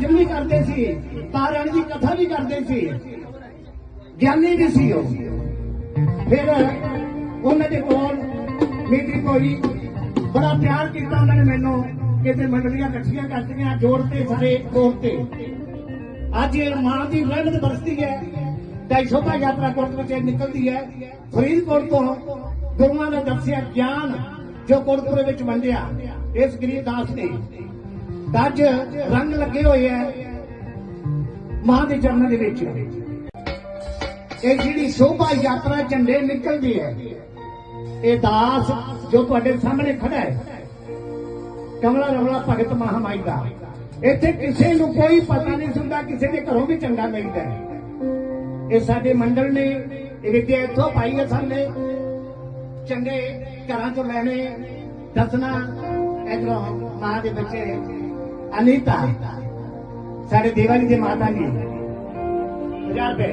ਭਜਨ ਵੀ ਕਰਦੇ ਸੀ ਤਾਰਨ ਦੀ ਕਥਾ ਵੀ ਕਰਦੇ ਸੀ। ਗਿਆਨੀ ਵੀ ਸੀ ਉਹ। ਫਿਰ ਉਹਨਾਂ ਦੇ ਕੋਲ ਮੇਰੀ ਕੋਈ ਬੜਾ ਪਿਆਰ ਕੀਤਾ ਉਹਨਾਂ ਨੇ ਮੈਨੂੰ ਕਿਤੇ ਮੰਡਲੀਆਂ ਇਕੱਠੀਆਂ ਕਰਤੀਆਂ ਜੋੜ ਤੇ ਸਾਰੇ ਕੋਲ ਤੇ। ਅੱਜ ਇਹ ਮਾਂ ਦੀ ਰਹਿਮਤ ਬਰਸਦੀ ਹੈ, ਤੇ ਸ਼ੋਭਾ ਯਾਤਰਾ ਕੋਟ ਵਿੱਚ ਨਿਕਲਦੀ ਹੈ। ਫਰੀਦਕੋਟ ਤੋਂ ਗੁਰੂਆਂ ਨੇ ਦੱਸਿਆ, ਗਿਆਨ ਜੋ ਕੋਟਪੁਰੇ ਵਿੱਚ ਵੰਡਿਆ, ਇਸ ਗਰੀਬਦਾਸ ਨੇ। ਤਾਂ ਰੰਗ ਲੱਗੇ ਹੋਏ ਹੈ ਮਾਂ ਦੇ ਚਰਨਾਂ ਦੇ ਵਿੱਚ। ਇਹ ਜਿਹੜੀ ਸ਼ੋਭਾ ਯਾਤਰਾ ਝੰਡੇ ਨਿਕਲਦੀ ਹੈ ਇਹ ਦਾਸ ਜੋ ਤੁਹਾਡੇ ਸਾਹਮਣੇ ਖੜਾ ਹੈ ਕਮਲਾ ਰਮਲਾ ਭਗਤ ਮਹਾਮਾਈ ਦਾ। ਇੱਥੇ ਕਿਸੇ ਨੂੰ ਕੋਈ ਪਤਾ ਨਹੀਂ ਸੁਣਦਾ ਕਿਸੇ ਦੇ ਘਰੋਂ ਵੀ ਚੰਗਾ ਮਿਲਦਾ ਹੈ ਇਹ ਸਾਡੇ ਮੰਡਲ ਨੇ, ਇਹ ਵਿਦਿਆ ਇੱਥੋਂ ਪਾਈ ਹੈ ਸਾਨੇ ਚੰਗੇ ਘਰਾਂ ਤੋਂ ਲੈਣੇ, ਦੱਸਣਾ, ਇਧਰੋਂ ਮਾਂ ਦੇ ਬੱਚੇ ਅਨੀਤਾ ਸਾਡੇ ਦੇਵਾਲੀ ਦੇ ਮਾਤਾ ਜੀ 1000 ਰੁਪਏ।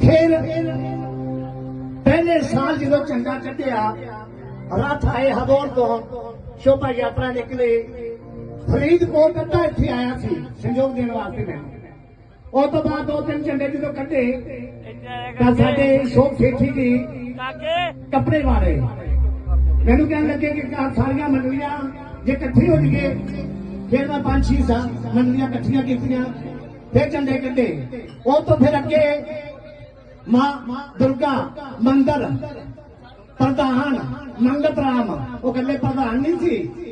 ਫਿਰ ਪਹਿਲੇ ਸਾਲ ਜਦੋਂ ਚੰਗਾ ਕੱਢਿਆ ਰੱਥ ਆਏ ਹਬੋਰ ਤੋਂ ਸ਼ੋਭਾ ਯਾਤਰਾ ਨਿਕਲੇ। ਫਰੀਦਕੋਟ ਕੱਢਾ ਇੱਥੇ ਆਇਆ ਸੀ ਸੰਯੋਗ ਦੇਣ ਵਾਸਤੇ ਮੈਂ। ਉਹ ਤੋਂ ਬਾਅਦ ਦੋ ਤਿੰਨ ਝੰਡੇ ਜਦੋਂ ਕੱਢੇ ਤਾਂ ਸਾਡੇ ਸ਼ੋਭ ਸੇਠੀ ਦੀ ਕੱਪੜੇ ਵਾਲੇ ਮੈਨੂੰ ਕਹਿਣ ਲੱਗੇ ਕਿ ਕਾ ਸਾਰੀਆਂ ਮੰਡਲੀਆਂ ਜੇ ਇਕੱਠੇ ਹੋ ਜੀਏ ਫਿਰ ਮੈਂ ਪੰਜ ਛੇ ਸਾਲ ਮੰਡਲੀਆਂ ਇਕੱਠੀਆਂ ਕੀਤੀਆਂ, ਫਿਰ ਝੰਡੇ ਕੱਢੇ। ਉਹ ਤੋਂ ਫਿਰ ਅੱਗੇ ਮਾਂ ਦੁਰਗਾ, ਮੰਦਰ, ਪ੍ਰਧਾਨ, ਮੰਗਤ ਰਾਮ, ਉਹ ਕਹਿੰਦੇ ਪ੍ਰਧਾਨ ਨਹੀਂ ਸੀ।